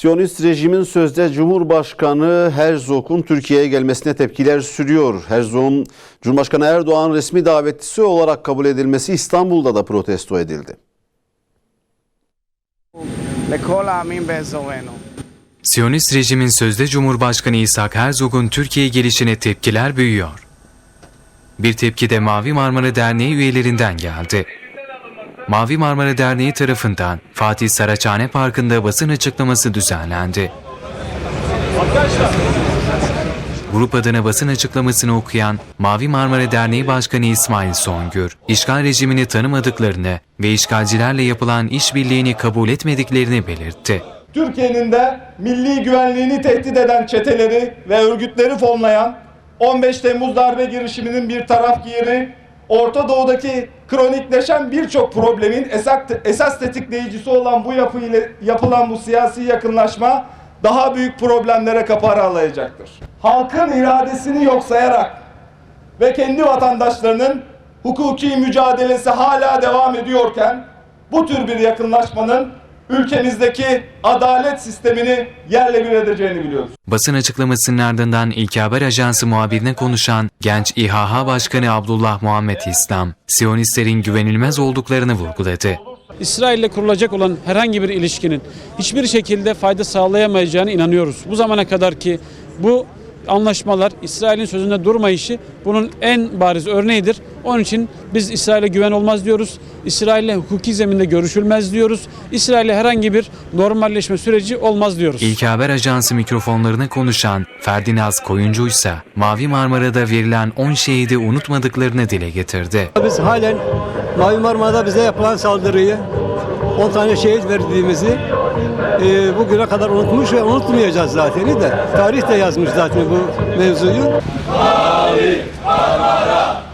Siyonist rejimin sözde Cumhurbaşkanı Herzog'un Türkiye'ye gelmesine tepkiler sürüyor. Herzog'un Cumhurbaşkanı Erdoğan resmi davetlisi olarak kabul edilmesi İstanbul'da da protesto edildi. Siyonist rejimin sözde Cumhurbaşkanı İshak Herzog'un Türkiye'ye gelişine tepkiler büyüyor. Bir tepki de Mavi Marmara Derneği üyelerinden geldi. Mavi Marmara Derneği tarafından Fatih Saraçhane Parkı'nda basın açıklaması düzenlendi. Grup adına basın açıklamasını okuyan Mavi Marmara Derneği Başkanı İsmail Songür, işgal rejimini tanımadıklarını ve işgalcilerle yapılan işbirliğini kabul etmediklerini belirtti. Türkiye'nin de milli güvenliğini tehdit eden çeteleri ve örgütleri fonlayan 15 Temmuz darbe girişiminin bir tarafgiri, Orta Doğu'daki kronikleşen birçok problemin esas, tetikleyicisi olan bu yapı ile yapılan bu siyasi yakınlaşma daha büyük problemlere kapı aralayacaktır. Halkın iradesini yok sayarak ve kendi vatandaşlarının hukuki mücadelesi hala devam ediyorken bu tür bir yakınlaşmanın ülkemizdeki adalet sistemini yerle bir edeceğini biliyoruz. Basın açıklamasının ardından İlk Haber Ajansı muhabirine konuşan genç İHH Başkanı Abdullah Muhammed İslam, Siyonistlerin güvenilmez olduklarını vurguladı. İsrail ile kurulacak olan herhangi bir ilişkinin hiçbir şekilde fayda sağlayamayacağına inanıyoruz. Bu zamana kadar ki bu anlaşmalar İsrail'in sözünde durmayışı bunun en bariz örneğidir. Onun için biz İsrail'e güven olmaz diyoruz. İsrail'le hukuki zeminde görüşülmez diyoruz. İsrail'le herhangi bir normalleşme süreci olmaz diyoruz. İlk Haber Ajansı mikrofonlarına konuşan Ferdinaz Koyuncu ise Mavi Marmara'da verilen 10 şehidi unutmadıklarını dile getirdi. Biz halen Mavi Marmara'da bize yapılan saldırıyı 10 tane şehit verdiğimizi e, bugüne kadar unutmuş ve unutmayacağız zaten de. Tarih de yazmış zaten bu mevzuyu. Mavi Marmara